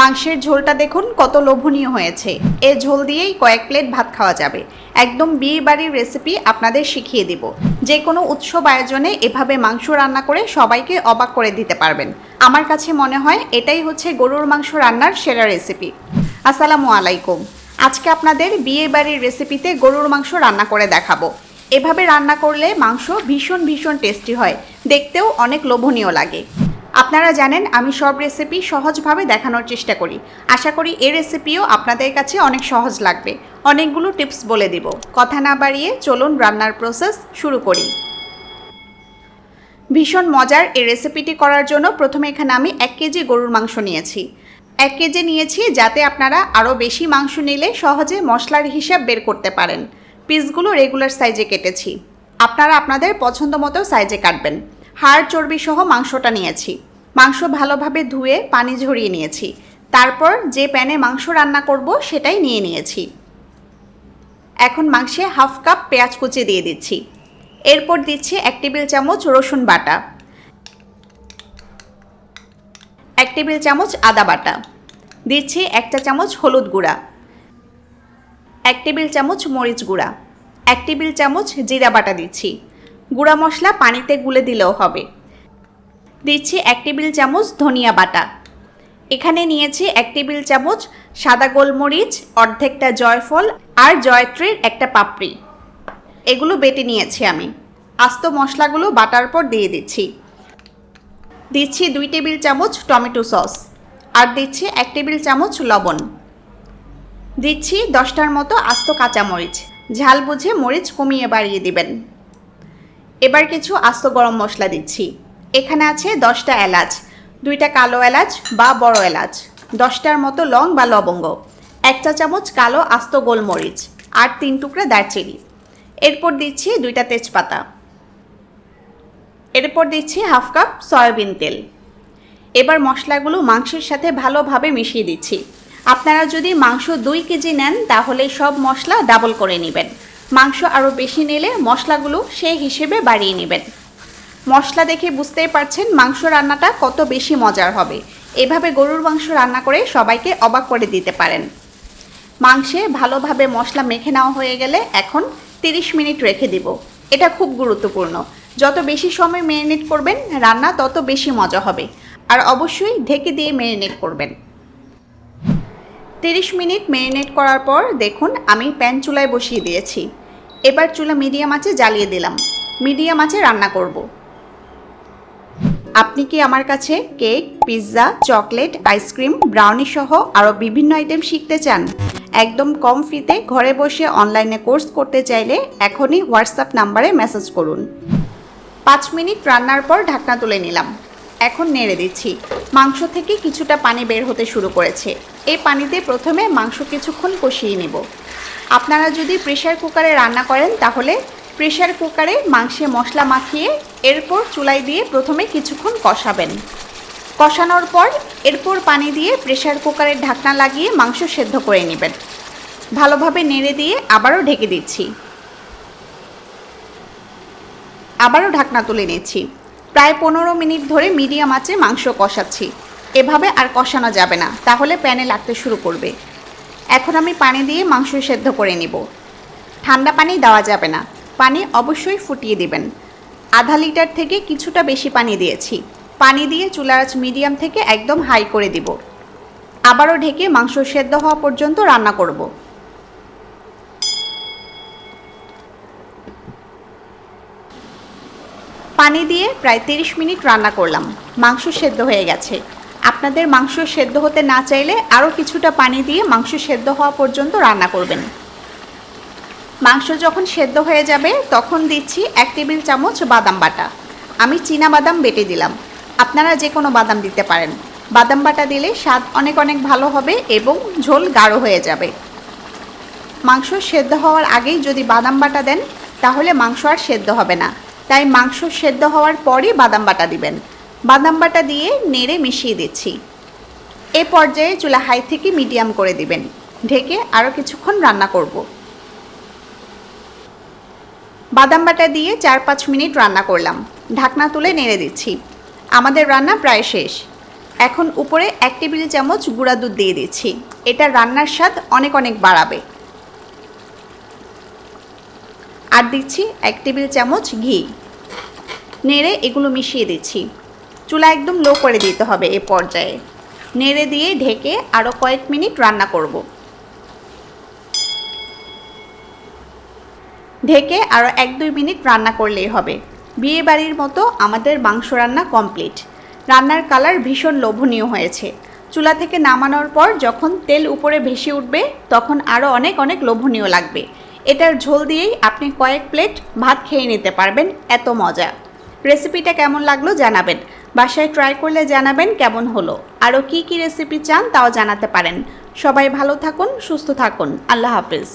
মাংসের ঝোলটা দেখুন কত লোভনীয় হয়েছে। এ ঝোল দিয়েই কয়েক প্লেট ভাত খাওয়া যাবে। একদম বিয়ে বাড়ির রেসিপি আপনাদের শিখিয়ে দিব। যে কোনো উৎসব আয়োজনে এভাবে মাংস রান্না করে সবাইকে অবাক করে দিতে পারবেন। আমার কাছে মনে হয় এটাই হচ্ছে গরুর মাংস রান্নার সেরা রেসিপি। আসসালামু আলাইকুম। আজকে আপনাদের বিয়ে বাড়ির রেসিপিতে গরুর মাংস রান্না করে দেখাবো। এভাবে রান্না করলে মাংস ভীষণ ভীষণ টেস্টি হয়। দেখতেও অনেক লোভনীয় লাগে। আপনারা জানেন, আমি সব রেসিপি সহজভাবে দেখানোর চেষ্টা করি। আশা করি এই রেসিপিও আপনাদের কাছে অনেক সহজ লাগবে। অনেকগুলো টিপস বলে দিব। কথা না বাড়িয়ে চলুন রান্নার প্রসেস শুরু করি। ভীষণ মজার এই রেসিপিটি করার জন্য প্রথমে এখানে আমি এক কেজি গরুর মাংস নিয়েছি। এক কেজি নিয়েছি যাতে আপনারা আরও বেশি মাংস নিলে সহজে মশলার হিসাব বের করতে পারেন। পিসগুলো রেগুলার সাইজে কেটেছি। আপনারা আপনাদের পছন্দ মতো সাইজে কাটবেন। হাড় চর্বি সহ মাংসটা নিয়েছি। মাংস ভালোভাবে ধুয়ে পানি ঝরিয়ে নিয়েছি। তারপর যে প্যানে মাংস রান্না করব সেটাই নিয়ে নিয়েছি। এখন মাংসে হাফ কাপ পেঁয়াজ কুচি দিয়ে দিচ্ছি। এরপর দিচ্ছি এক টেবিল চামচ রসুন বাটা। এক টেবিল চামচ আদা বাটা। দিচ্ছি একটা চামচ হলুদ গুঁড়া। এক টেবিল চামচ মরিচ গুঁড়া। এক টেবিল চামচ জিরা বাটা দিচ্ছি। গুঁড়া মশলা পানিতে গুলে দিলেও হবে। দিচ্ছি এক টেবিল চামচ ধনিয়া বাটা। এখানে নিয়েছি এক টেবিল চামচ সাদা গোলমরিচ, অর্ধেকটা জয়ফল আর জয়ত্রীর একটা পাপড়ি। এগুলো বেটে নিয়েছি আমি। আস্ত মশলাগুলো বাটার পর দিয়ে দিচ্ছি। দিচ্ছি দুই টেবিল চামচ টমেটো সস আর দিচ্ছি এক টেবিল চামচ লবণ। দিচ্ছি দশটার মতো আস্ত কাঁচামরিচ। ঝাল বুঝে মরিচ কমিয়ে বাড়িয়ে দিবেন। এবার কিছু আস্ত গরম মশলা দিচ্ছি। এখানে আছে দশটা এলাচ, দুইটা কালো এলাচ বা বড় এলাচ, দশটার মতো লং বা লবঙ্গ একটা চামচ কালো আস্ত গোলমরিচ আর তিন টুকরা দারচিনি। এরপর দিচ্ছি দুইটা তেজপাতা। এরপর দিচ্ছি হাফ কাপ সয়াবিন তেল। এবার মশলাগুলো মাংসের সাথে ভালোভাবে মিশিয়ে দিচ্ছি। আপনারা যদি মাংস দুই কেজি নেন, তাহলে সব মশলা ডাবল করে নেবেন। মাংস আরও বেশি নিলে মশলাগুলো সেই হিসেবে বাড়িয়ে নেবেন। মশলা দেখে বুঝতেই পারছেন মাংস রান্নাটা কত বেশি মজার হবে। এভাবে গরুর মাংস রান্না করে সবাইকে অবাক করে দিতে পারেন। মাংসে ভালোভাবে মশলা মেখে নেওয়া হয়ে গেলে এখন 30 মিনিট রেখে দিব। এটা খুব গুরুত্বপূর্ণ। যত বেশি সময় মেরিনেট করবেন রান্না তত বেশি মজা হবে। আর অবশ্যই ঢেকে দিয়ে মেরিনেট করবেন। 30 মিনিট মেরিনেট করার পর দেখুন আমি প্যান চুলায় বসিয়ে দিয়েছি। এবার চুলা মিডিয়াম আঁচে জ্বালিয়ে দিলাম। মিডিয়াম আঁচে রান্না করব। আপনি কি আমার কাছে cake, pizza, chocolate, ice cream, brownie সহ আরও বিভিন্ন আইটেম শিখতে চান? একদম কম ফিতে ঘরে বসে অনলাইনে কোর্স করতে চাইলে এখনই হোয়াটসঅ্যাপ নাম্বারে মেসেজ করুন। পাঁচ মিনিট রান্নার পর ঢাকনা তুলে নিলাম। এখন নেড়ে দিচ্ছি। মাংস থেকে কিছুটা পানি বের হতে শুরু করেছে। এই পানিতে প্রথমে মাংস কিছুক্ষণ কষিয়ে নেব। আপনারা যদি প্রেশার কুকারে রান্না করেন, তাহলে প্রেশার কুকারে মাংসে মশলা মাখিয়ে এরপর চুলাই দিয়ে প্রথমে কিছুক্ষণ কষাবেন। কষানোর পর এরপর পানি দিয়ে প্রেশার কুকারের ঢাকনা লাগিয়ে মাংস সেদ্ধ করে নেবেন। ভালোভাবে নেড়ে দিয়ে আবারও ঢেকে দিচ্ছি। আবারও ঢাকনা তুলে নিচ্ছি। প্রায় পনেরো মিনিট ধরে মিডিয়াম আঁচে মাংস কষাচ্ছি। এভাবে আর কষানো যাবে না, তাহলে প্যানে লাগতে শুরু করবে। এখন আমি পানি দিয়ে মাংস সেদ্ধ করে নিব। ঠান্ডা পানি দেওয়া যাবে না, পানি অবশ্যই ফুটিয়ে দিবেন। আধা লিটার থেকে কিছুটা বেশি পানি দিয়েছি। পানি দিয়ে চুলার আঁচ মিডিয়াম থেকে একদম হাই করে দিব। আবারও ঢেকে মাংস সেদ্ধ হওয়া পর্যন্ত রান্না করব। পানি দিয়ে প্রায় তিরিশ মিনিট রান্না করলাম। মাংস সেদ্ধ হয়ে গেছে। আপনাদের মাংস সেদ্ধ হতে না চাইলে আরও কিছুটা পানি দিয়ে মাংস সেদ্ধ হওয়া পর্যন্ত রান্না করবেন। মাংস যখন সেদ্ধ হয়ে যাবে, তখন দিচ্ছি এক টেবিল চামচ বাদাম বাটা। আমি চীনা বাদাম বেটে দিলাম। আপনারা যে কোনো বাদাম দিতে পারেন। বাদাম বাটা দিলে স্বাদ অনেক অনেক ভালো হবে এবং ঝোল গাঢ় হয়ে যাবে। মাংস সেদ্ধ হওয়ার আগেই যদি বাদাম বাটা দেন, তাহলে মাংস আর সেদ্ধ হবে না। তাই মাংস সেদ্ধ হওয়ার পরই বাদাম বাটা দিবেন। বাদাম বাটা দিয়ে নেড়ে মিশিয়ে দিচ্ছি। এ পর্যায়ে চুলা হাই থেকে মিডিয়াম করে দিবেন। ঢেকে আরও কিছুক্ষণ রান্না করব। বাদাম বাটা দিয়ে চার পাঁচ মিনিট রান্না করলাম। ঢাকনা তুলে নেড়ে দিচ্ছি। আমাদের রান্না প্রায় শেষ। এখন উপরে এক টেবিল চামচ গুঁড়া দুধ দিয়ে দিচ্ছি। এটা রান্নার স্বাদ অনেক অনেক বাড়াবে। আর দিচ্ছি এক টেবিল চামচ ঘি। নেড়ে এগুলো মিশিয়ে দিচ্ছি। চুলা একদম লো করে দিতে হবে এ পর্যায়ে। নেড়ে দিয়ে ঢেকে আরও কয়েক মিনিট রান্না করব। ঢেকে আরও এক দুই মিনিট রান্না করলেই হবে। বিয়ে বাড়ির মতো আমাদের মাংস রান্না কমপ্লিট রান্নার কালার ভীষণ লোভনীয় হয়েছে। চুলা থেকে নামানোর পর যখন তেল উপরে ভেসে উঠবে, তখন আরও অনেক অনেক লোভনীয় লাগবে। এটার ঝোল দিয়েই আপনি কয়েক প্লেট ভাত খেয়ে নিতে পারবেন, এত মজা। রেসিপিটা কেমন লাগল জানাবেন। বাসায় ট্রাই করলে জানাবেন কেমন হলো। আরও কি কি রেসিপি চান তাও জানাতে পারেন। সবাই ভালো থাকুন, সুস্থ থাকুন। আল্লাহ হাফিজ।